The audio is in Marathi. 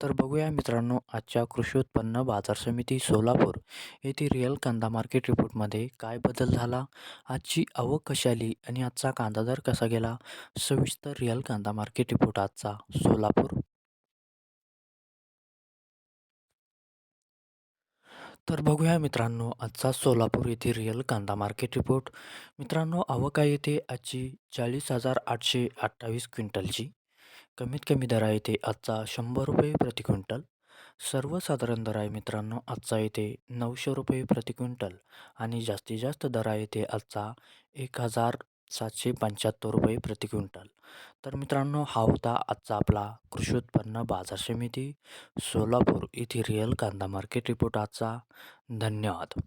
तर बघूया मित्रांनो आजच्या कृषी उत्पन्न बाजार समिती सोलापूर येथे रिअल कांदा मार्केट रिपोर्टमध्ये काय बदल झाला? आजची आवक कशी आली आणि आजचा कांदा दर कसा गेला? सविस्तर रिअल कांदा मार्केट रिपोर्ट आजचा सोलापूर. तर बघूया मित्रांनो आजचा सोलापूर येथे रिअल कांदा मार्केट रिपोर्ट मित्रांनो आवक आहे येथे आजची चाळीस हजार आठशे अठ्ठावीस क्विंटलची. कमीत कमी दर आहे ते आजचा शंभर रुपये प्रति क्विंटल. सर्वसाधारण दर आहे मित्रांनो आजचा येथे नऊशे रुपये प्रति क्विंटल. आणि जास्तीत जास्त दर आहे ते आजचा एक हजार सातशे पंच्याहत्तर रुपये प्रति क्विंटल. तर मित्रांनो हा होता आजचा आपला कृषी उत्पन्न बाजार समिती सोलापूर येथे रिअल कांदा मार्केट रिपोर्ट आजचा. धन्यवाद.